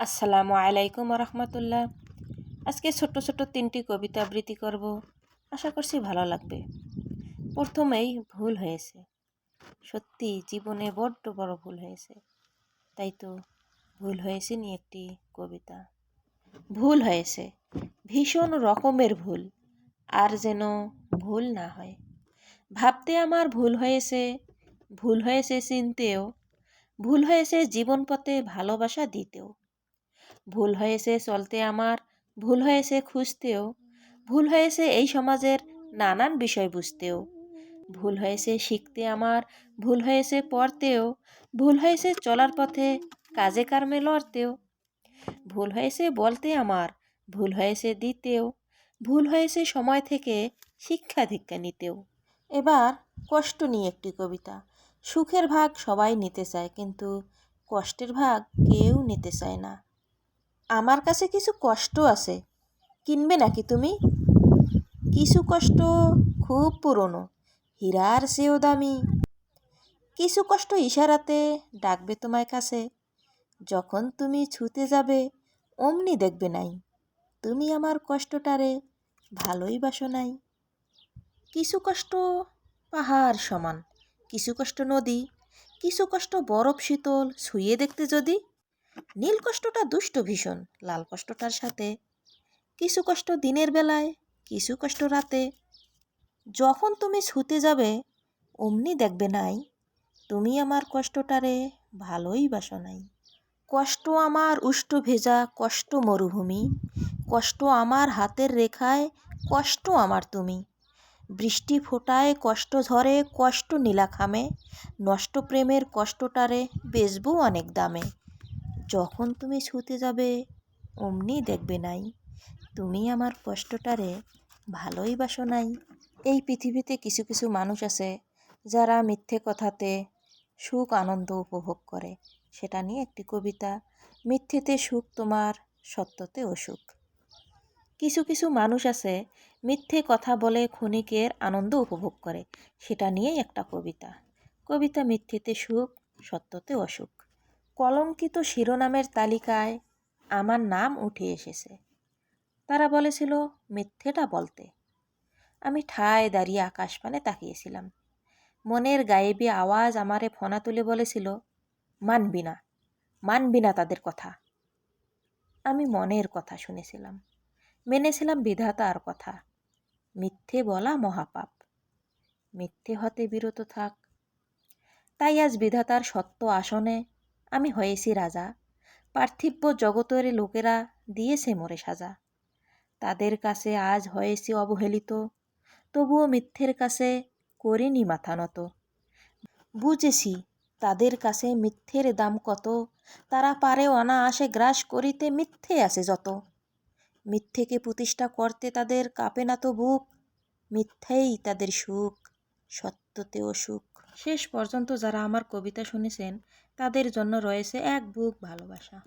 আসসালামু আলাইকুম রহমতুল্লাহ আজকে ছোট্ট ছোট্ট তিনটি কবিতা আবৃত্তি করব। আশা করছি ভালো লাগবে। প্রথমেই ভুল হয়েছে। সত্যি জীবনে বড্ড বড় ভুল হয়েছে। তাই তো ভুল হয়েছে নি একটি কবিতা। ভুল হয়েছে। ভীষণ রকমের ভুল। আর যেন ভুল না হয়। ভাবতে আমার ভুল হয়েছে। ভুল হয়েছে চিনতেও। ভুল হয়েছে জীবন পথে ভালোবাসা দিতেও। ভুল হয়েছে চলতে আমার, ভুল হয়েছে খুঁজতেও, ভুল হয়েছে এই সমাজের নানান বিষয় বুঝতেও। ভুল হয়েছে শিখতে আমার, ভুল হয়েছে পড়তেও, ভুল হয়েছে চলার পথে কাজে কর্মে লড়তেও। ভুল হয়েছে বলতে আমার, ভুল হয়েছে দিতেও, ভুল হয়েছে সময় থেকে শিক্ষা দীক্ষা নিতেও। এবার কষ্ট নিয়ে একটি কবিতা, সুখের ভাগ সবাই নিতে চায় কিন্তু কষ্টের ভাগ কেউ নিতে চায় না। আমার কাছে কিছু কষ্ট আছে। কিনবে নাকি তুমি? কিছু কষ্ট খুব পুরনো, হীরার চেয়েও দামি। কিছু কষ্ট ইশারাতে ডাকবে তোমার কাছে। যখন তুমি ছুতে যাবে, অমনি দেখবে নাই। তুমি আমার কষ্টটারে ভালোই বাসো নাই। কিছু কষ্ট পাহাড় সমান, কিছু কষ্ট নদী, কিছু কষ্ট বরফ শীতল, ছুঁয়ে দেখতে যদি নীল কষ্টটা দুষ্ট ভীষণ, লাল কষ্টটার সাথে। কিছু কষ্ট দিনের বেলায়, কিছু কষ্ট রাতে। যখন তুমি ছুতে যাবে, অমনি দেখবে নাই। তুমি আমার কষ্টটারে ভালোই বাসো নাই। কষ্ট আমার উষ্ট ভেজা, কষ্ট মরুভূমি। কষ্ট আমার হাতের রেখায়, কষ্ট আমার তুমি। বৃষ্টি ফোটায়, কষ্ট ঝরে, কষ্ট নীলা খামে নষ্ট প্রেমের কষ্টটারে বেচবো অনেক দামে। যখন তুমি ছুতে যাবে, অমনি দেখবে নাই। তুমি আমার কষ্টটারে ভালোই বাসো নাই। এই পৃথিবীতে কিছু কিছু মানুষ আছে, যারা মিথ্যে কথাতে সুখ, আনন্দ উপভোগ করে। সেটা নিয়ে একটি কবিতা, মিথ্যেতে সুখ তোমার, সত্যতে অসুখ। কিছু কিছু মানুষ আছে, মিথ্যে কথা বলে ক্ষণিকের আনন্দ উপভোগ করে। সেটা নিয়েই একটা কবিতা। কবিতা, মিথ্যেতে সুখ, সত্যতে অসুখ। কলঙ্কিত শিরোনামের তালিকায় আমার নাম উঠে এসেছে। তারা বলেছিল, মিথ্যেটা বলতে। আমি ঠায় দাঁড়িয়ে আকাশপানে তাকিয়েছিলাম। মনের গায়েবী আওয়াজ আমারে ফোনা তুলে বলেছিল, মানবি না মানবি না তাদের কথা। আমি মনের কথা শুনেছিলাম। মেনেছিলাম বিধাতার কথা। মিথ্যে বলা মহাপাপ। মিথ্যে হতে বিরত থাক। তাই আজ বিধাতার সত্য আসনে আমি হয়েছি রাজা। পার্থিব্য জগতের লোকেরা দিয়েছে মোরে সাজা। তাদের কাছে আজ হয়েছি অবহেলিত, তবুও মিথ্যের কাছে করিনি মাথা নত। বুঝেছি তাদের কাছে মিথ্যের দাম কত, তারা পারে অনায়াসে গ্রাস করিতে মিথ্যে আছে যত। মিথ্যেকে প্রতিষ্ঠা করতে তাদের কাঁপে না তো বুক, মিথ্যেই তাদের সুখ, সত্যতেও সুখ। শেষ পর্যন্ত যারা আমার কবিতা শুনেছেন তাদের জন্য রয়েছে এক বুক ভালোবাসা।